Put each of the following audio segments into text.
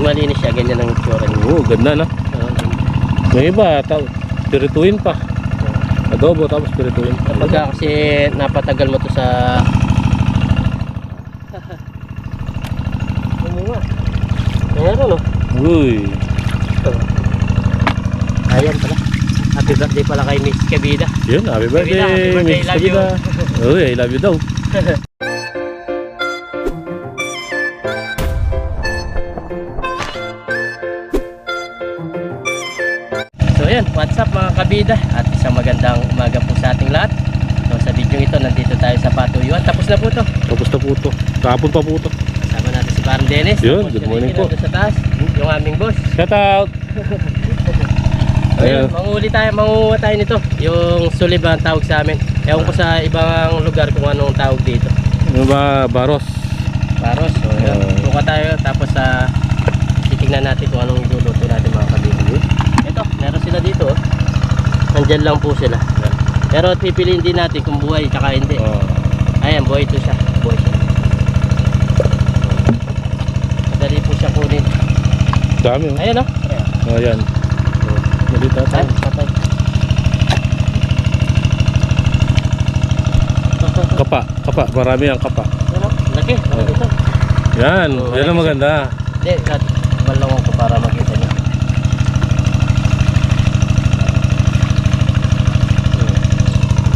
Pag malinis siya, ganyan ang itsura niya. Oo, ganda na. Yung iba, pirituin pa. Adobo tapos pirituin pa. Kapag ka kasi napatagal mo to sa... Bumunga. Meron no? Uy. Ayan pala. Happy birthday pala kay Miss Kabida. Yun, happy birthday, Kabida, happy birthday, Miss. Kabida. Uy, I love you daw. kabida at isang magandang umaga po sa ating lahat. So sa video ito, nandito tayo sa Patuyuan. Tapos na po to. Tapos na po to. Kahapon pa po to. Kasama natin si Parang Dennis. Yun, good morning po. sa taas, yung aming boss. Shout out! So yun, manguli tayo, manguha tayo nito. Yung suliba ang tawag sa amin. Ewan ko sa ibang lugar kung anong tawag dito. Ano ba, Baros? Paros. So yun, buka tayo tapos sa titignan natin kung anong luluto natin mga kabida. Ito, meron sila dito. Oh. Nandyan lang po sila. Pero pipiliin din natin kung buhay tsaka hindi. Oh. Ayan, buhay ito siya. Buhay siya. Madali po siya kunin. Dami oh. Ayan o. Oh, ayan. Malita Ay, tayo. patay. Kapa, kapa. Marami ang kapa. Ayan o, laki. Ano dito? Yan, Oh, yan ang maganda. Hindi. Balawang ko para makita niyo.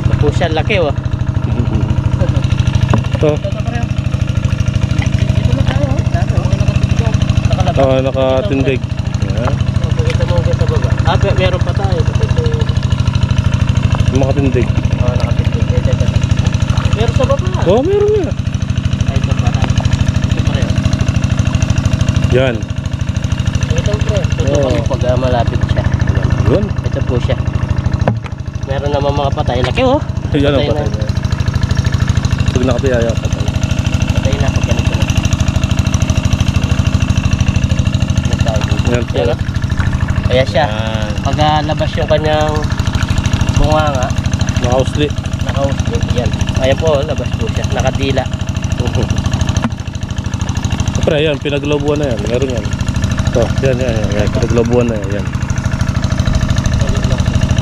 Ito po siya, laki oh. Ito, oh, nakatindig. Baba. Ah, meron pa tayo. Ito, Makatindig. Oh, nakatindig. Meron sa baba. Oh, meron nga. Ay, ito pa tayo. Ito pa rin. Yan. Ito pre. Ito oh. pag ah, malapit siya. Yun. Ito po siya. Meron naman mga patay. Laki oh. Yan ang Patay na. Pag nakatiyaya, patay. Patay na pag ganito na. Ano? Yan po. Yan oh. Kaya siya. Yan. Pag ah, labas yung kanyang bunganga, Nakausli. nakausli. Yan. Ayan po, oh, labas po siya. Nakadila. Pre, yan, pinaglobuhan na yan. Meron yan. Ito, yan, yan, yan. yan. Pinaglobuhan na yan. yan.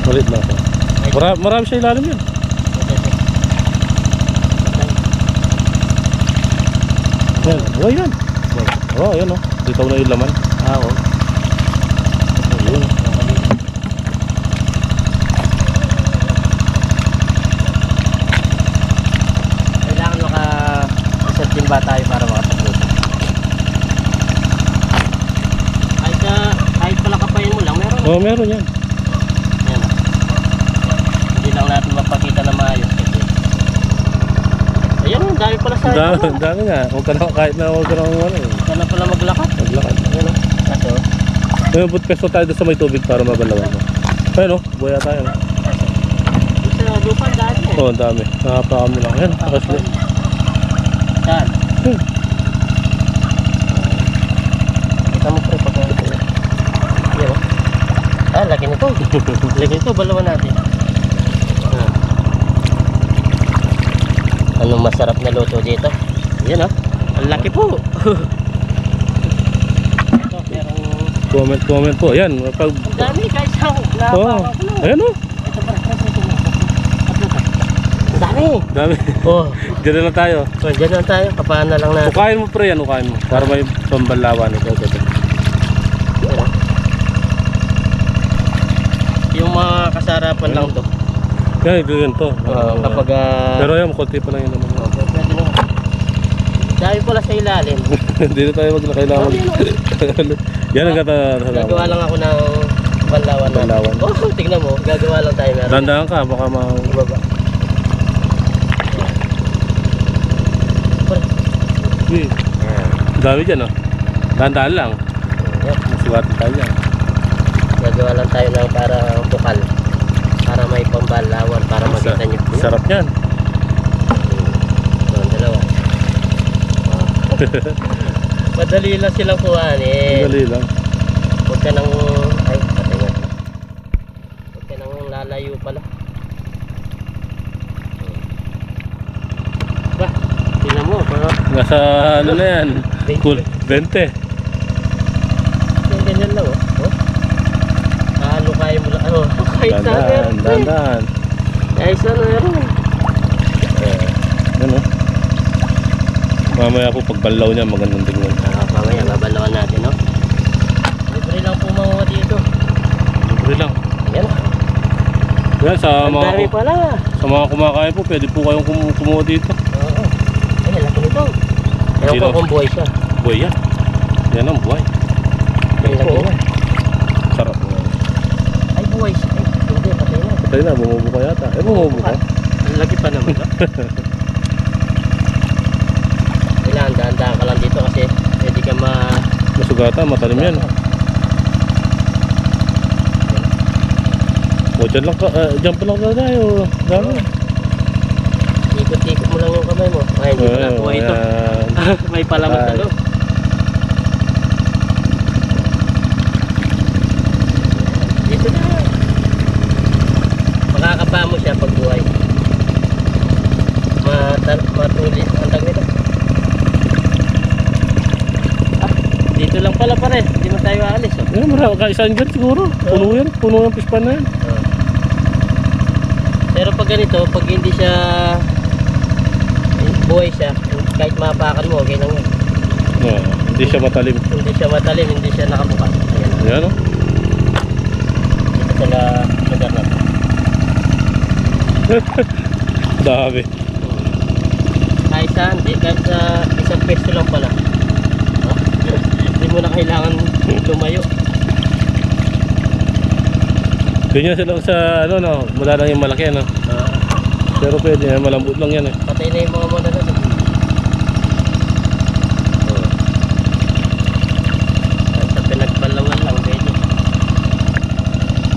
Malit lang ito. Mara, marami siya ilalim yan. Yan, oh, yan. Oh, yan oh. Dito na yung laman. Ah, oh. Yun. Kailangan maka isang timba tayo para makatagluto. Kahit ka, kahit pala kapayin mo lang, meron. Oh, meron. Yan. Hindi lang natin mapakita na maayos kasi. Ayan, ang dami pala sa dami, ano. dami nga. Huwag ka na, kahit na huwag ka na ano eh. Huwag ka na pala maglakad. Maglakad. Ayan o. Kaso, Ngayon, put pesto tayo doon sa may tubig para magalawan mo. Ayun oh, buya tayo. sa lupa ang dami eh. Oh, dami. Nakapakami lang. Yan, nakasli. Saan? Hmm. Kita mo pre pag Yan o. Ah, laki nito. laki nito, balawan natin. Anong masarap na luto dito? Yan o. Ang laki po. Ito, merong... Comment, comment po. Yan, pag... Ang dami guys. Oh, lang. ayan oh. Ito pa, ito, ito, ito. Ito, ito. Ang dami. Dami. Oh, Diyan na lang tayo. so, dyan lang tayo. Kapahan na lang natin. Ukain mo pre yan, ukain mo. Para may pambalawan ito. ito, ito. Ah. Yung mga kasarapan lang to. Yan, ito yun to. Uh, kapag ah, Pero yan, konti pa lang yun naman. oh, pwede na. Dahil pala sa ilalim. Hindi na tayo mag kailangan. yan ang kata. Gagawa lang ako ng banlawan na. Banlawan. Oh, tignan mo. Gagawa lang tayo meron. Dandahan ka, baka ma... Baba. Uy, Dami dyan oh. Dandahan lang. Yan. Masiwati tayo yan. Gagawa lang tayo ng parang bukal. Para may pambalawan. Para makita nyo. Sarap yan. So, ang dalawa. Madali lang silang kuhanin. Dali lang. Huwag ka nang... Ay, patay nga. Huwag ka nang lalayo pala. Ba, tingnan mo. Pero, Nasa ano na yan? 20. Cool. 20. Nandyan lang oh. oh. Halo kayo mo lang. Oh, kahit Dandan, meron. dandan. Kahit saan meron. Ano? Mamaya po pagbanlaw niya magandang tingnan. Ah, mamaya babalawan natin, no? Libre lang po mga dito. Libre lang. Yan. Yan sa Ang mga dami pala. sa mga kumakain po, pwede po kayong kum- kumuha dito. Oo. Ay, laki nito. Ewan ko kung buhay siya. Buhay yan. Yan ang buhay. Ay, laki na. Sarap. Ay, buhay siya. Ay, hindi, patay na. Na, bumubuka yata. Eh, bumubuka. Ang laki pa naman to. Kailangan dahan-dahan ka lang dito kasi pwede ka ma... Masugata, matalim yan. O, dyan lang ka, uh, dyan pa lang ka tayo. Dami. Ikot-ikot mo lang yung kamay mo. Ay, hindi na Ayan, buhay ito. May palaman sa Ay. loob. Dito na. Makakapa mo siya pag buhay. Matal matulis. Ang tag nito. Ah, dito lang pala pare. Hindi mo tayo aalis. Oh. Yan, marami ka isang dyan siguro. Puno yan, puno yung pispan na yan. Pero pag ganito, pag hindi siya eh, buhay siya, kahit mapakan mo, okay lang yan. No, hindi siya matalim. Hindi siya matalim, hindi siya nakabukas. Ayan. Yan, oh. Dito sa lugar Dami. Kahit saan, di, kahit sa isang pwesto lang pala. Oh, Hindi mo na kailangan lumayo. Ganyan sila sa, ano, no, mula lang yung malaki, no. Ah, Pero pwede, yan, malambot lang yan, eh. patay na yung mga muna na to. Kahit sa.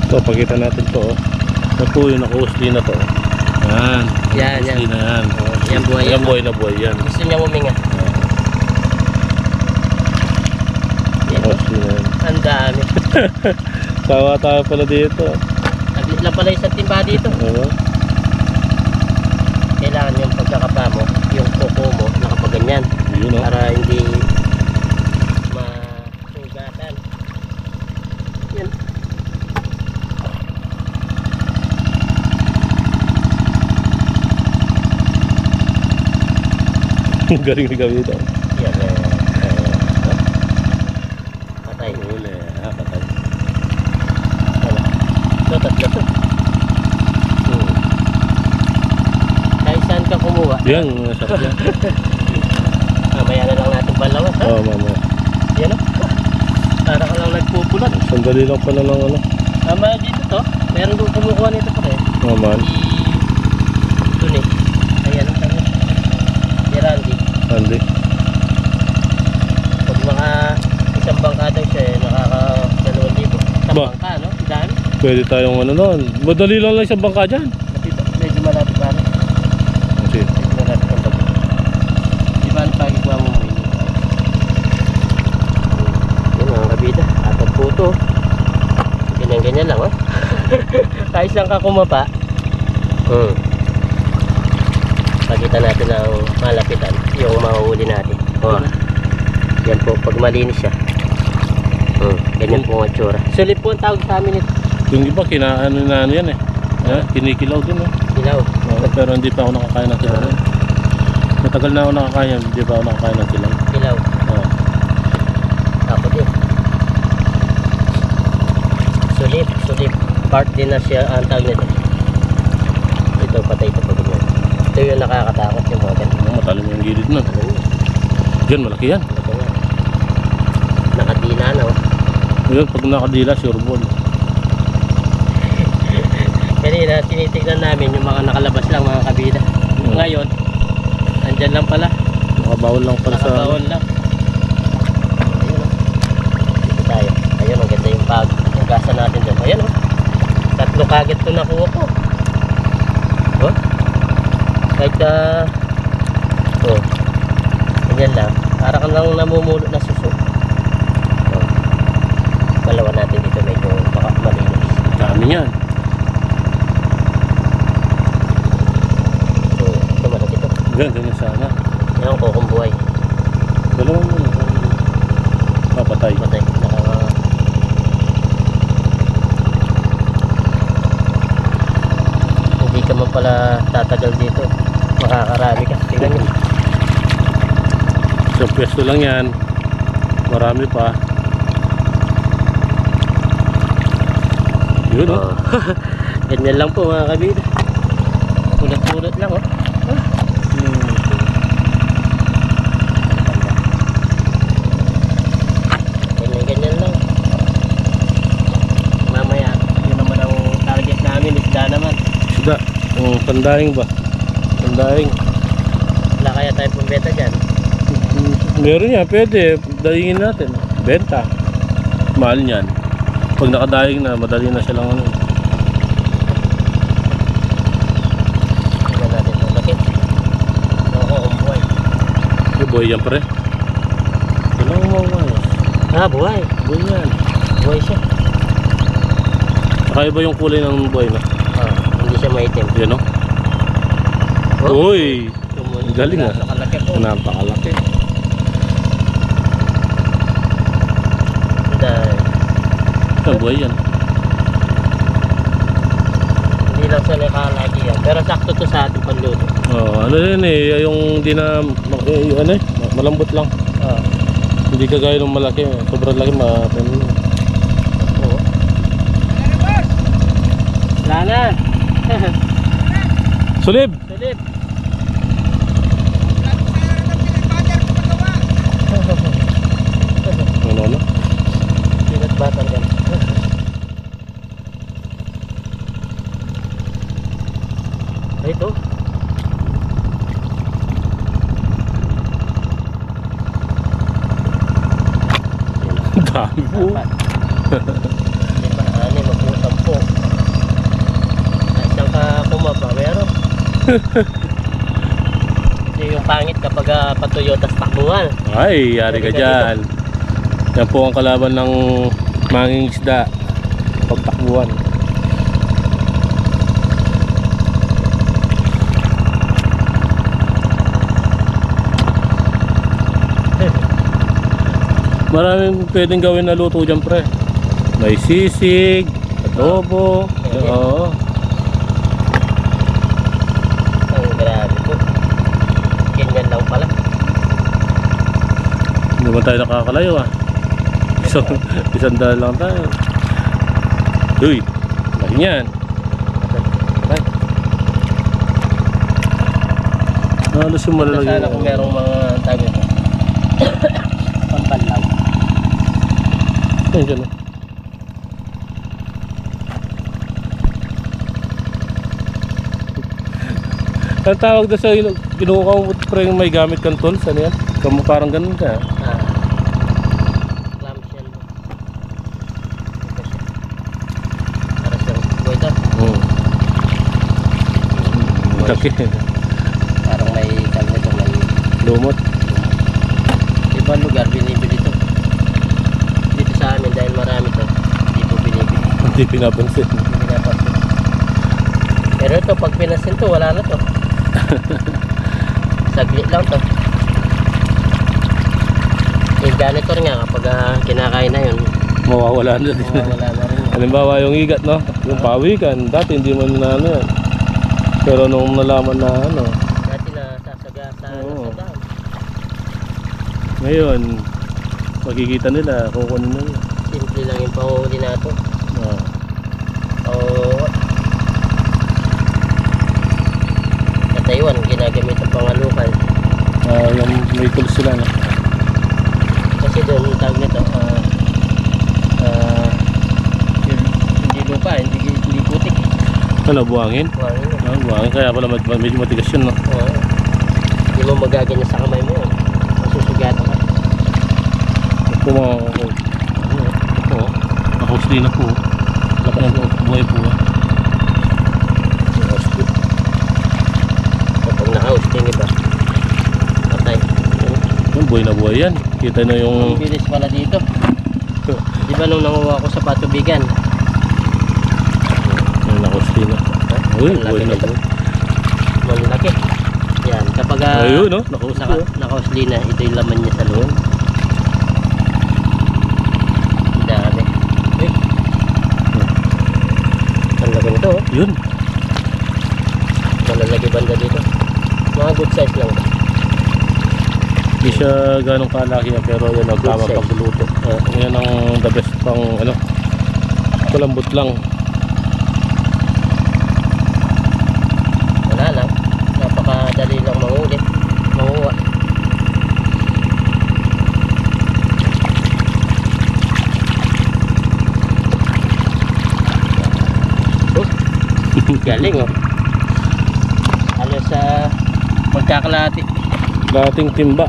So, pakita natin to, oh. Po yung naka-usli na to. Oh. Yan. Yan, yan. Usli na yan. Yan buhay Yan yan. buhay na buhay yan. Gusto niya huminga. Na yan. ang dami. Tawa tayo pala dito. Naglit lang pala isang timba dito. Oo. Kailangan yung pagkakapa mo, yung kuko mo, nakapaganyan. Yun, oh. Para hindi masugatan. Yan. Galing ni Gawin daw. Yan. eh, eh, ah. Patay. Ha. Ano? Ito, tatlo to. Hmm. Kahit saan ka kumuha, Yan, masarap yan. mamaya na lang natin balawan. Ha? Oo, mama. Yan o. Para ka lang nagpupulat. Sandali lang pala lang, ano. Tama dito to. Meron doon kumukuha nito pa rin. Si... Doon eh. Ayan ang tanong. Si Randy. Andy. Pag maka isang bangka daw siya eh, nakaka dalawang libo. Isang Ba? bangka no? Ang. Pwede tayong ano nun. Madali lang lang isang bangka dyan. Medyo malapit pa rin. Kasi, Medyo malapit ang tabi. Di ba ang pagikuha mo mo yun? Yun mga kabida. Apat po to. Ganyan-ganyan lang oh. Kahit saan ka kumapa. Hmm. Pakita natin ang malapitan. Yung mahuhuli natin. Oh. Yan po, pag malinis siya. Hmm. Ganyan po ang tsura. Sulit po ang tawag sa amin ito. yung iba, kinaano na ano yan eh. Ha? Kinikilaw din eh. Silaw. Oo, pero hindi pa ako nakakain ng silang. Matagal na ako nakakain, hindi pa ako nakakain ng silang. Silaw. Oo. Ako din. Sulit, sulit. Part din na siya ang tawag nito. Ito, patay ito pag ganyan. Ito yung nakakatakot yung mga ganito. Matalim yung gilid yun? Diyan, malaki yan. Ito nga. Nakadila na oh. Yun, pag nakadila, sure ball. Kanina, tinitignan namin yung mga nakalabas lang mga kabida. Hmm. Ngayon, andyan lang pala. Nakabawal lang pala sa... Nakabawon lang. Ayun oh. Dito tayo. Ayun, ang ganda yung pag. Yung gasa natin doon. Ayun oh. Tatlo kagad to nakuha ko. Oh. Kahit ah... oh. Ganyan lang. Para kang lang namumulot na suso. Oh. Dalawa natin dito medyo baka malinis. Dami yan. So, ito malaki to. Yan, ganyan sana. Yan ko kung buhay. Dalawang mo na. Papatay. Patay. Naka, pala tatagal dito. Makakarami ka. Tingnan nyo. Pwesto lang yan. Marami pa. Yun oh. Ganyan lang po mga kabida. Ulat-ulat lang oh. Ang. Oh, pandaing ba? Pandaing. Wala kaya tayong pumbeta dyan. Meron yan, pwede. Dahingin natin. Benta. Mahal niyan. Pag nakadaing na, madali na silang ano. Boy yan pre. Walang umaway. Ah, buhay. Boy yan. Buhay siya. Saka iba yung kulay ng boy na. Ah, hindi siya maitim. Yan o. Oh, Uy! galing, ah. Nakalaki po. Napakalaki. Dahil, Yan, boy yan. Hindi lang siya nakalaki yan. Pero sakto to sa ating panluto. Oh, ano yun eh, yung di na, eh, ano eh, ma- malambot lang. Ah, Hindi kagaya ng malaki. Sobrang laki, ma oo. Wala na. Sulib! Silip. Ano, ano? Pinat batang yan. Ay, ito. Ang dami po. Apat. Lima, ani, magpusap po. Ay, Isang ka kumaba, meron. Yung pangit kapag uh, patuyo tas takbuhan. Ay, yari ka dyan. Yan po ang kalaban ng manging isda. Pagtakbuhan. Maraming pwedeng gawin na luto dyan, pre. May sisig, adobo. Oo. Ang grabe po. Ganyan lang pala. Hindi man tayo nakakalayo ah. Isang, isang daan lang tayo. Uy, laki niyan. Ay, Halos yung malalaki. Sana kung merong mga tawag ito. Pambanlaw. Ayun dyan oh. Ang tawag doon sa ilog, kinuha mo pre yung may gamit kang tools, ano yan? Kamu parang ganun ka. Ah. Clamshell. Ito siya. Para sa buhay ito. Oo. Laki. Parang may tawag ito. May Lumot. ibang lugar binibili ito. Dito sa amin dahil marami ito. Dito binibili. Hindi pinapansin. Hindi napansin. Pero ito pag pinasin to wala na to. Saglit lang to. Yung janitor nga kapag ah, kinakain na yun, Mawawala na din. mawawala na rin. Halimbawa yung igat, no? Yung pawikan, dati hindi man na ano yan. Pero nung nalaman na ano, Dati na sasagasa Oo. na sa dam. ngayon, makikita nila, kukunin na nila. Simple lang yung panguhuli na ito. Ah. Oo. Sa Taiwan, ginagamit ang pangalukan. Ah, yung may tools sila, no? Kasi doon, ang tawag nito, ah, ah, hindi lupa, hindi. Ano, buhangin? Yun. Ah, buhangin, kaya pala med- medyo matigas yun, no? Oo. Hindi mo magaganyan sa kamay mo yun. Masusugatan ka. Ito mga, ito, nakahusli na po. Yan po, buhay po. ah. Kapag nakausting iba, patay. Yung buhay na buhay yan. Kita na Ang yung, bilis pala dito. Di ba nung nanguha ko sa patubigan? Na. Uy, laki na buhay. Malaki. Yan, kapag ah, Ayun, no? Nakahusli. naka, ah. nakausli na, ito yung laman niya sa loob. Dami. Uy. Ang laki nito. oh. Yun. nilagay banda dito. Mga good size lang. Hindi siya ganong kalaki ah, pero yan ang tama size. pagluluto. Uh, yan ang the best pang ano. Kulambot lang. Wala lang. Napakadali lang manguli. Manguha. Oh. Galing oh. Halos sa magkakalati. Dating timba.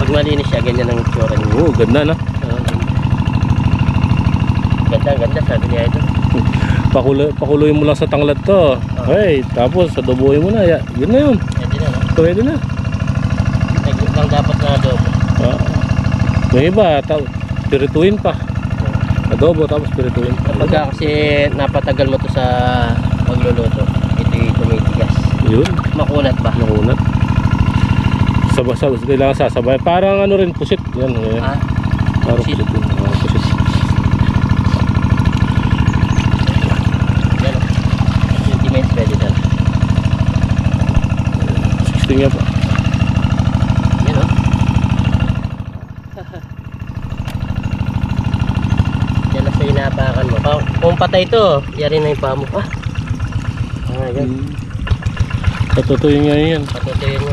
Pag malinis siya, ganyan ang itsura niya. Oo, ganda na. Ganda, ganda, sabi niya ito. Pakuloy, pakuloy mo lang sa tanglad to. Hey, tapos adoboy mo na. Ya, yun na yun. Pwede na? Pwede na. Lang dapat na adobo. Ah. May iba, ta pirituin pa. Adobo tapos pirituin pa. Kapag kasi napatagal mo to sa pagluluto, ito yung tumitigas. Yun, Makunat ba? nakunat. Sabay-sabay, kailangan sasabay. Parang ano rin, pusit. Yan, yan. Ah, Parang pusit. pusit. yun. Ah, pusit. yan. 20 minutes pwede na. 16 nga pa. Yan o. Yan na sa inapakan mo. Kung, patay to, yari na yung paa mo. Ah, ah yan. Hmm. Patutuyin nga yan. Patutuyin mo.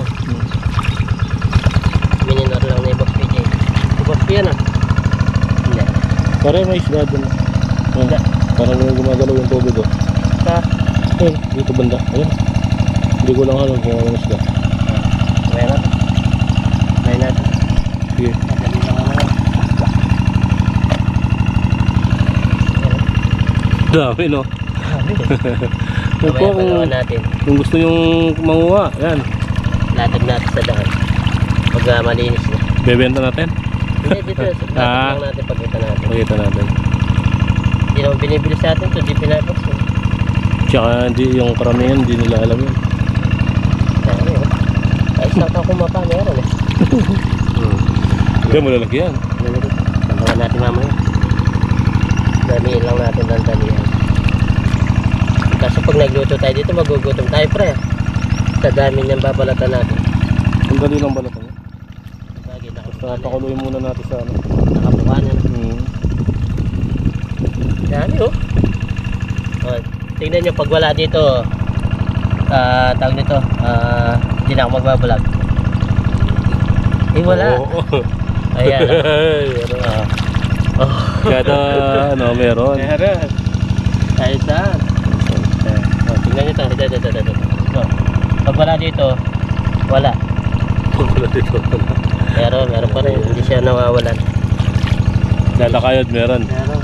Mininor lang ni Boss PJ. Si Boss P yan ah. Hindi. Parang may isda doon. Isda? Ah, parang may gumagalaw yung tubig oh. Sa, Eh, dito banda. Ayun. Hindi ko lang alam kung anong isda. May natin. May natin. Sige. Madali lang ano. Dami no. Yan po Mamaya kung, natin. kung gusto nyong manguha, yan. Latag natin sa daan. Pag ah, malinis na. Bebenta natin. Hindi, dito. Latag Ah. lang natin pagkita natin. Pakita natin. Hindi naman binibili sa atin to. Di pinapos. Tsaka hindi yung karamihan, hindi nila alam yun. Dami. Ay, sa ka kumapa. Meron eh. Kaya malalaki yan. Tantawa natin mamaya. Damihin lang natin ng damihan. Kaso pag nagluto tayo dito, magugutom tayo pre. Sa dami niyang babalatan natin. Ang dali lang balatan. Bagay, Basta pakuluin muna natin sa ano. Nakapukanan. Hmm. Dami oh. oh. Tingnan nyo, pag wala dito, ah tawag nito, ah hindi na ako magbablog. Eh wala. Oo. Ayan. Meron. Ah. Oh. Kada ano, meron. Meron. Kahit saan. Tingnan nyo ito. Ito, ito, ito, ito. Pag wala dito, wala. Wala dito. Pero meron pa rin. Hindi siya nawawalan. Lalakayod meron. Meron.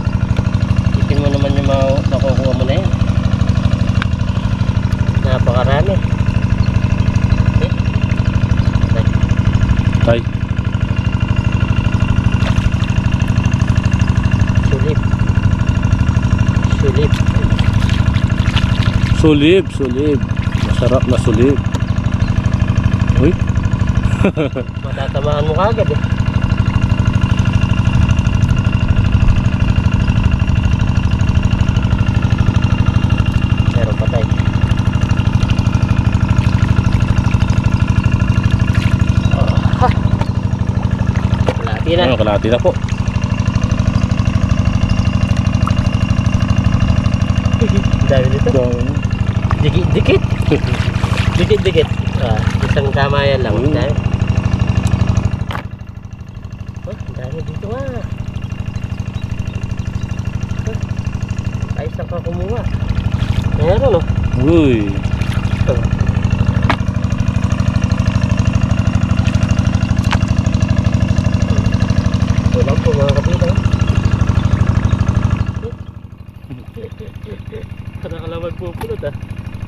Isipin mo naman yung mga makukuha mo na yan. Napakarami. Eh. Sulib, sulib. Masarap na sulib. Uy, Matatamaan mo kagad eh. Ha. Malati na. ano, kalahati na po. Dami nito. Dami. Dikit, dikit. dikit, dikit. Ah, isang kamayan lang. Ang dami. Oh, dami dito ah. Huh? Ayos lang ka kumuha. Meron oh. Uy. Oh. Lang po mga kapitang. Nakalamag po pulot ah.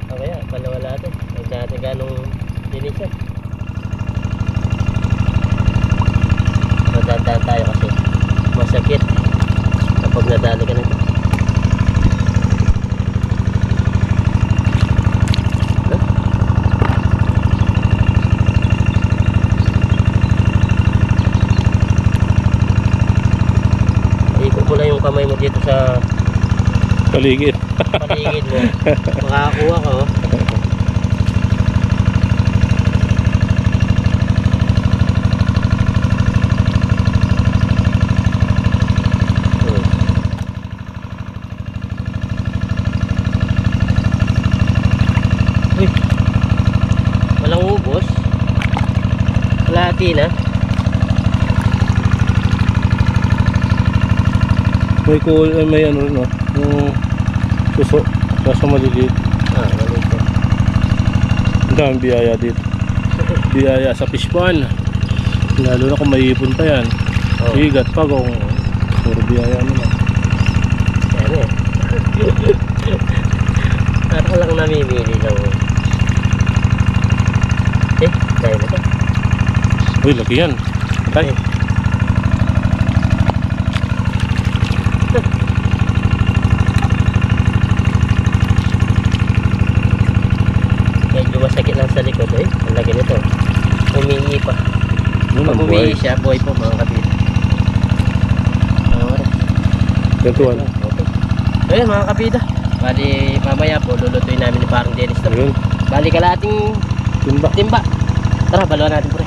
O kaya, palawala natin. Huwag natin ganong linisan. Madandaan tayo kasi masakit kapag nadali ka nito. sa Paligid. paligid mo. Oh. Hmm. Uy. Walang ubos. Kalahati na. May cool, may ano no, yung suso. Kaso maliliit. Ah, maliit na. Ang daming biyaya dito. Biyaya sa fish pond. Lalo na kung may ipon pa yan. Oh. Higat, pagong. Puro biyaya naman. Ano eh. Parang lang namimili lang. Eh, dahil na to. Uy, laki yan. Patay. Medyo masakit lang sa likod eh. Ang laki nito. Umihi pa. Yun Pag ang umihi buhay. siya, buhay po mga kapit. Mga oras. Gantuan. Yun mga kapita. Bali mamaya po lulutuin namin ni parang Dennis. Ayun. Bali kalating Timba. timba. Tara, baluan natin pre.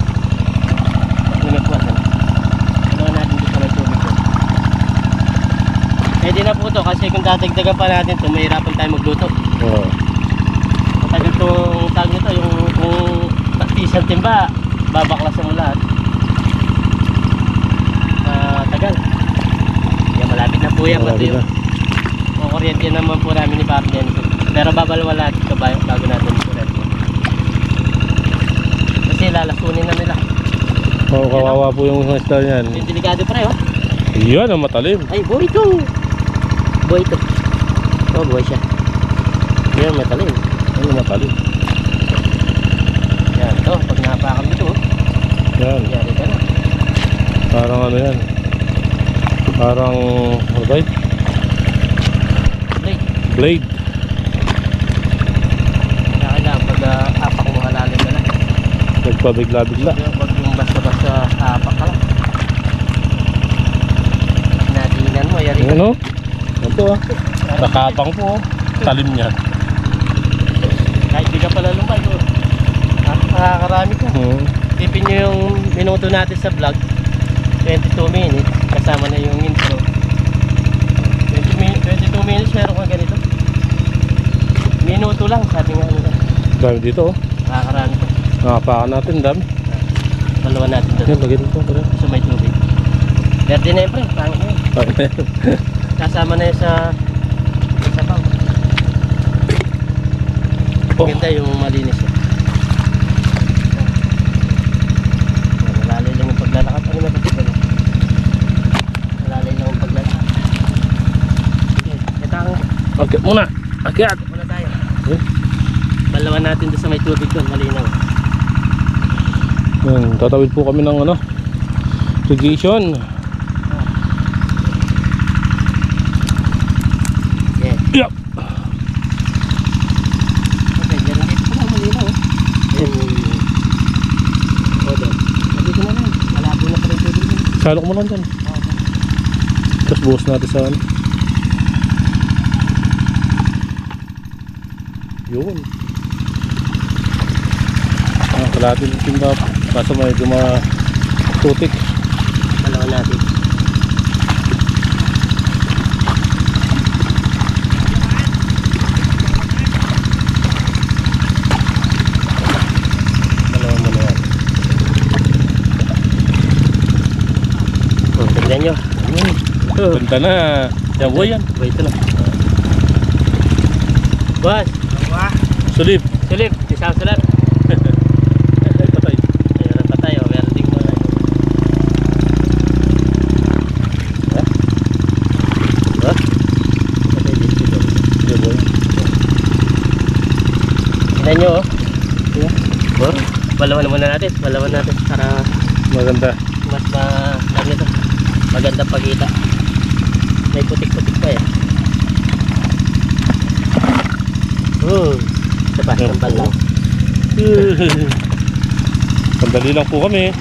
Baluan natin dito ng tubig. Pwede na po to kasi kung dadagdagan pa natin to, mahirapan tayo magluto. Oo. Matagal itong tag nito, yung kung isang timba, babaklasan mo lahat. Matagal. Yan, malapit na po yan. Marami na. Kukuryente naman po namin ni Parang Dennis. Pero babalawan natin ito bago, natin kuryente. Kasi lalasunin na nila. Oo, kawawa po yung mga star niyan. Yung delikado pa rin, oh. Yan ang matalim. Ay, boy ito. Boy ito. Oh, boy siya. Yan, matalim. Ano matalim? Yan, ito. Pag napakan ito, oh. Yan. Yari ka na. Parang ano yan. Parang, ano ba. Blade. Kaya kailangan pag uh, apak mo halalim ka lang. Nagpabigla-bigla. Yung Pag yung basta-basta apak ka lang. Pag nadinan mo, yari. Ano? Ito ah. Nakapang po. oh. Talim niya. Kahit di ka pala lumay, oh. Ah, Nakakarami ka. Hmm. Tipin nyo yung minuto natin sa vlog. 22 minutes. Kasama na yung intro. 20 min 22 minutes meron ka ganito. Minuto lang, sabi nga nila. Dami dito oh. Nakakarami ka. Nakapakan natin, dami. Dalawa natin Yan, doon. lagyan ito. Tara. Sa may tubig. Verde na yun, pre. Pangit na yun. Yan. Kasama na yun sa sa sabaw. Oh. Maganda yung malinis yun. Malalay lang yung paglalakad. Ano na ba ito? Malalay lang yung paglalakad. Sige, ito Okay, muna. Akyat. muna tayo. Eh? Balawan natin doon sa may tubig doon. Malinaw. Yan, tatawid po kami ng ano. Irrigation. Yeah. Yup. Okay, lang dito pala. Malinaw. Yung... O doon. Dito na lang. Malabo na yung tubig doon. Salok mo lang dyan. Okay. Tapos buhos natin sa ano. Yun. Ah, kalahati ng timba. Kaso medyo mga tutik. Dalawa natin. Yan. Oh, tignan nyo. Oh, Ganda na. Boy yan. ba ito na? Boss! Sulip. Silip! Isang sulat! Ay, patay. Meron pa tayo, meron din mo na. Ha? Ha? Patay dito. Yeah, boy. Tignan nyo oh. Yeah. Oh, balawan muna natin. Balawan natin para Maganda. mas ma... Ano ito? Maganda pagkita. May putik-putik pa eh. Oh, Yan sambal po. lang. Sandali lang po kami.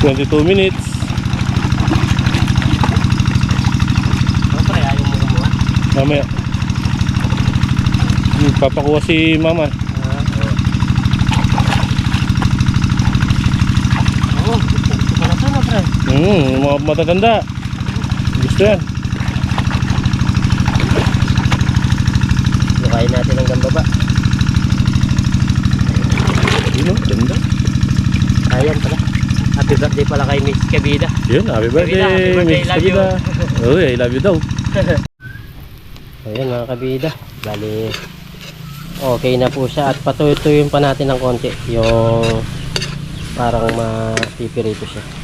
22 minutes. Mamaya. Hmm, Papakuha si mama. Na, pre. Hmm, mga matatanda. Gusto yan. Lukayin natin hanggang baba. Yun o, ganda. Ayan pala. Happy birthday pala kay Miss Kabida. Yun, happy birthday. happy birthday, Miss. Kabida. Uy, I love you daw. Ayan mga kabida. Bali, okay na po siya. At patuyutuyin pa natin ng konti. Yung parang mapipirito siya.